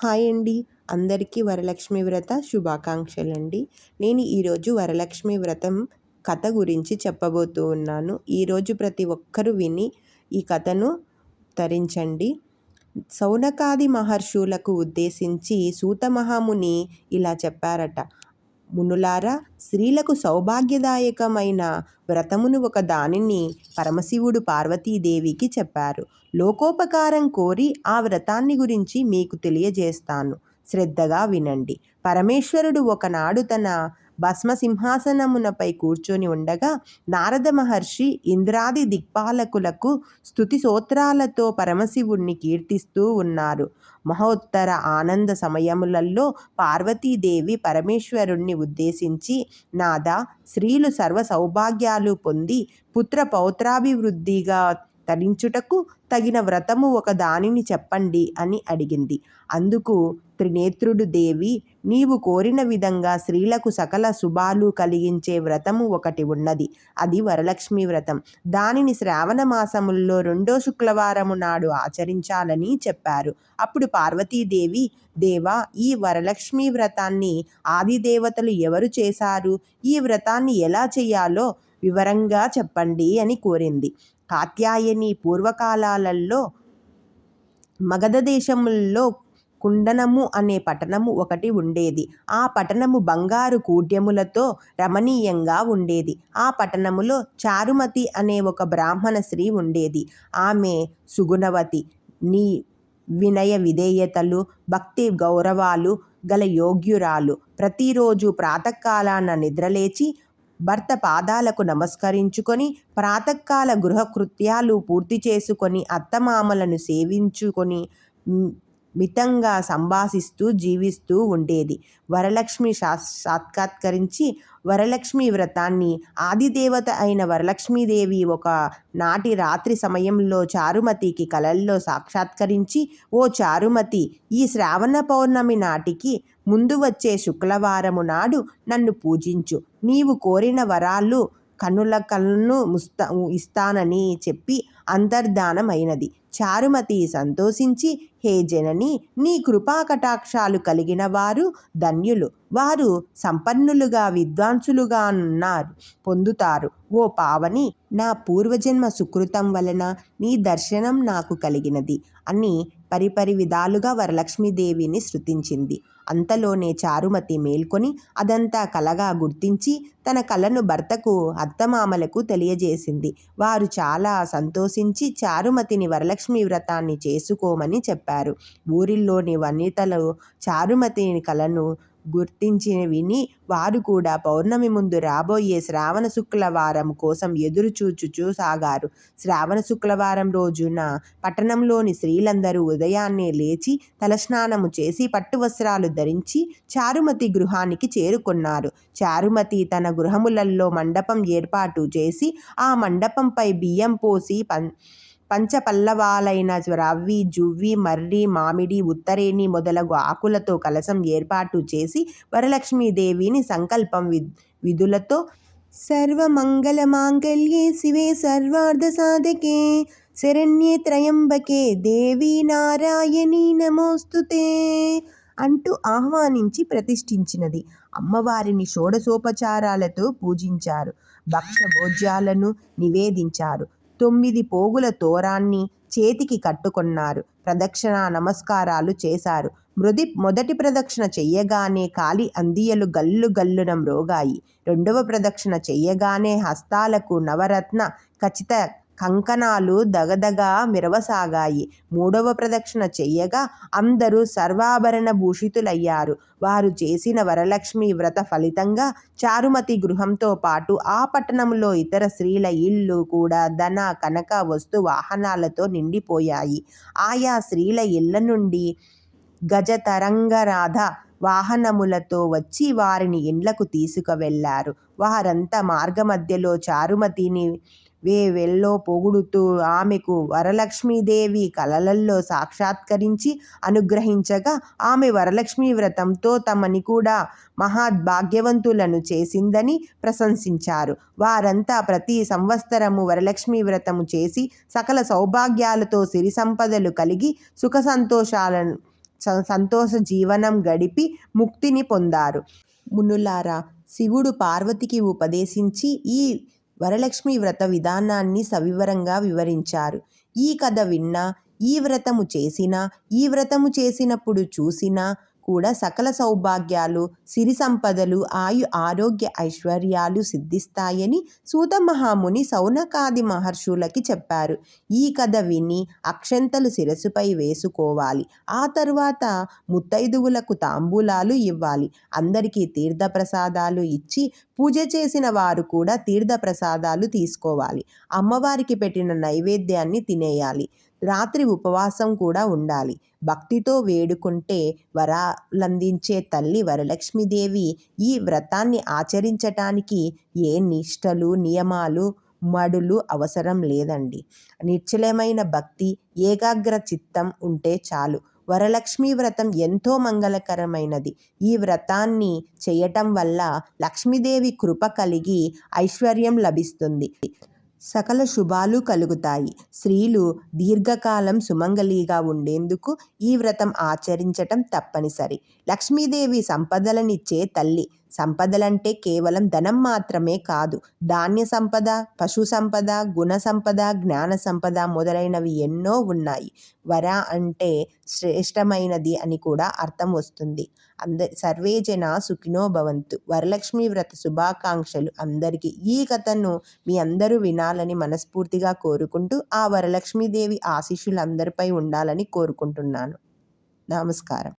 Hi అండి. అందరికీ వరలక్ష్మి వ్రత శుభాకాంక్షలు అండి నేను ఈరోజు వరలక్ష్మి వ్రతం కథ గురించి చెప్పబోతూ ఉన్నాను. ఈరోజు ప్రతి ఒక్కరూ విని ఈ కథను తరించండి. సౌనకాది మహర్షులకు ఉద్దేశించి సూత మహాముని ఇలా చెప్పారట. మునులారా స్త్రీలకు సౌభాగ్యదాయకమైన వ్రతమును ఒక దానిని పరమశివుడు పార్వతీదేవికి చెప్పారు. లోకోపకారం కోరి ఆ వ్రతాన్ని గురించి మీకు తెలియజేస్తాను. శ్రద్ధగా వినండి. పరమేశ్వరుడు ఒకనాడు తన భస్మ సింహాసనమునపై కూర్చొని ఉండగా నారద మహర్షి ఇంద్రాది దిక్పాలకులకు స్తుతి సోత్రాలతో పరమశివుణ్ణి కీర్తిస్తూ ఉన్నారు. మహోత్తర ఆనంద సమయములలో పార్వతీదేవి పరమేశ్వరుణ్ణి ఉద్దేశించి నాదా స్త్రీలు సర్వ సౌభాగ్యాలు పొంది పుత్ర పౌత్రాభివృద్ధిగా తరించుటకు తగిన వ్రతము ఒక దానిని చెప్పండి అని అడిగింది. అందుకు త్రినేత్రుడు దేవి నీవు కోరిన విధంగా స్త్రీలకు సకల శుభాలు కలిగించే వ్రతము ఒకటి ఉన్నది. అది వరలక్ష్మి వ్రతం. దానిని శ్రావణ మాసముల్లో రెండో శుక్రవారము నాడు ఆచరించాలని చెప్పారు. అప్పుడు పార్వతీదేవి దేవా ఈ వరలక్ష్మి వ్రతాన్ని ఆదిదేవతలు ఎవరు చేశారు? ఈ వ్రతాన్ని ఎలా చేయాలో వివరంగా చెప్పండి అని కోరింది. కాత్యాయని పూర్వకాలాలలో మగధ దేశముల్లో కుండనము అనే పట్టణము ఒకటి ఉండేది. ఆ పట్టణము బంగారు కూడ్యములతో రమణీయంగా ఉండేది. ఆ పట్టణములో చారుమతి అనే ఒక బ్రాహ్మణ స్త్రీ ఉండేది. ఆమె సుగుణవతి నీ వినయ విధేయతలు భక్తి గౌరవాలు గల యోగ్యురాలు. ప్రతిరోజు ప్రాతకాలాన నిద్రలేచి భర్త పాదాలకు నమస్కరించుకొని ప్రాతకాల గృహకృత్యాలు పూర్తి చేసుకొని అత్తమామలను సేవించుకొని మితంగా సంభాషిస్తూ జీవిస్తూ ఉండేది. వరలక్ష్మి సాక్షాత్కరించి వరలక్ష్మి వ్రతాన్ని ఆదిదేవత అయిన వరలక్ష్మీదేవి ఒక నాటి రాత్రి సమయంలో చారుమతికి కలల్లో సాక్షాత్కరించి ఓ చారుమతి ఈ శ్రావణ పౌర్ణమి నాటికి ముందు వచ్చే శుక్రవారము నాడు నన్ను పూజించు. నీవు కోరిన వరాలు కనుల కళ్ళను ముస్తా ఇస్తానని చెప్పి అంతర్ధానమైనది. చారుమతి సంతోషించి హే జనని నీ కృపా కటాక్షాలు కలిగిన వారు ధన్యులు. వారు సంపన్నులుగా విద్వాంసులుగా ఉన్నారు. పొందుతారు. ఓ పావని నా పూర్వజన్మ సుకృతం వలన నీ దర్శనం నాకు కలిగినది అని పరిపరి విధాలుగా వరలక్ష్మీదేవిని శృతించింది. అంతలోనే చారుమతి మేల్కొని అదంతా కలగా గుర్తించి తన కళను భర్తకు అత్తమామలకు తెలియజేసింది. వారు చాలా సంతోషించి చారుమతిని వరలక్ష్మి వ్రతాన్ని చేసుకోమని చెప్పారు. ఊరిలోని వనితలు చారుమతిని కలను గుర్తించి విని వారు కూడా పౌర్ణమి ముందు రాబోయే శ్రావణ శుక్లవారం కోసం ఎదురు చూచుచూ సాగారు. శ్రావణ శుక్లవారం రోజున పట్టణంలోని స్త్రీలందరూ ఉదయాన్నే లేచి తలస్నానము చేసి పట్టు వస్త్రాలు ధరించి చారుమతి గృహానికి చేరుకున్నారు. చారుమతి తన గృహములలో మండపం ఏర్పాటు చేసి ఆ మండపంపై బియ్యం పోసి పం పంచపల్లవాలైన రవ్వి జువ్వి మర్రి మామిడి ఉత్తరేణి మొదలగు ఆకులతో కలసం ఏర్పాటు చేసి వరలక్ష్మీదేవిని సంకల్పం విధులతో సర్వమంగళ మాంగళ్యే శివే సర్వార్థ సాధకే శరణ్యే త్రయంబకే దేవి నారాయణి నమోస్తుతే అంటూ ఆహ్వానించి ప్రతిష్ఠించినది. అమ్మవారిని షోడశోపచారాలతో పూజించారు. భక్ష భోజ్యాలను నివేదించారు. తొమ్మిది పోగుల తోరాన్ని చేతికి కట్టుకున్నారు. ప్రదక్షిణ నమస్కారాలు చేశారు. మృది మొదటి ప్రదక్షిణ చెయ్యగానే కాలి అందియలు గల్లు గల్లున మ్రోగాయి. రెండవ ప్రదక్షిణ చెయ్యగానే హస్తాలకు నవరత్న ఖచ్చిత కంకణాలు దగదగా మిరవసాగాయి. మూడవ ప్రదక్షిణ చెయ్యగా అందరూ సర్వాభరణ భూషితులయ్యారు. వారు చేసిన వరలక్ష్మి వ్రత ఫలితంగా చారుమతి గృహంతో పాటు ఆ పట్టణంలో ఇతర స్త్రీల ఇళ్ళు కూడా ధన కనక వస్తు వాహనాలతో నిండిపోయాయి. ఆయా స్త్రీల ఇళ్ళ నుండి గజతరంగరాధ వాహనములతో వచ్చి వారిని ఇండ్లకు తీసుకువెళ్ళారు వారంతా మార్గమధ్యలో చారుమతిని వేవెల్లో పొగుడుతూ ఆమెకు వరలక్ష్మీదేవి కలలల్లో సాక్షాత్కరించి అనుగ్రహించగా ఆమె వరలక్ష్మీ వ్రతంతో తమని కూడా మహాద్భాగ్యవంతులను చేసిందని ప్రశంసించారు. వారంతా ప్రతి సంవత్సరము వరలక్ష్మీ వ్రతము చేసి సకల సౌభాగ్యాలతో సిరి సంపదలు కలిగి సుఖ సంతోషాలను స- సంతోష జీవనం గడిపి ముక్తిని పొందారు. మునులారా శివుడు పార్వతికి ఉపదేశించి ఈ వరలక్ష్మి వ్రత విధానాన్ని సవివరంగా వివరించారు. ఈ కథ విన్నా ఈ వ్రతము చేసినా ఈ వ్రతము చేసినప్పుడు చూసినా కూడా సకల సౌభాగ్యాలు సిరి సంపదలు ఆయు ఆరోగ్య ఐశ్వర్యాలు సిద్ధిస్తాయని సూత మహాముని సౌనకాది మహర్షులకి చెప్పారు. ఈ కథ విని అక్షంతలు శిరస్సుపై వేసుకోవాలి. ఆ తర్వాత ముత్తైదువులకు తాంబూలాలు ఇవ్వాలి. అందరికీ తీర్థప్రసాదాలు ఇచ్చి పూజ చేసిన వారు కూడా తీర్థప్రసాదాలు తీసుకోవాలి. అమ్మవారికి పెట్టిన నైవేద్యాన్ని తినేయాలి. రాత్రి ఉపవాసం కూడా ఉండాలి. భక్తితో వేడుకుంటే వరాలందించే తల్లి వరలక్ష్మీదేవి ఈ వ్రతాన్ని ఆచరించటానికి ఏ నిష్టలు నియమాలు మడులు అవసరం లేదండి. నిశ్చలమైన భక్తి ఏకాగ్ర చిత్తం ఉంటే చాలు. వరలక్ష్మీ వ్రతం ఎంతో మంగళకరమైనది. ఈ వ్రతాన్ని చేయటం వల్ల లక్ష్మీదేవి కృప కలిగి ఐశ్వర్యం లభిస్తుంది. సకల శుభాలు కలుగుతాయి. స్త్రీలు దీర్ఘకాలం సుమంగళిగా ఉండేందుకు ఈ వ్రతం ఆచరించటం తప్పనిసరి. లక్ష్మీదేవి సంపదలనిచ్చే తల్లి సంపదలంటే కేవలం ధనం మాత్రమే కాదు. ధాన్య సంపద పశు సంపద గుణ సంపద జ్ఞాన సంపద మొదలైనవి ఎన్నో ఉన్నాయి. వర అంటే శ్రేష్టమైనది అని కూడా అర్థం వస్తుంది. అంద సర్వే జన సుఖినో భవంతు. వరలక్ష్మి వ్రత శుభాకాంక్షలు అందరికీ. ఈ కథను మీ అందరూ వినాలని మనస్ఫూర్తిగా కోరుకుంటూ ఆ వరలక్ష్మీదేవి ఆశీస్సులు అందరిపై ఉండాలని కోరుకుంటున్నాను. నమస్కారం.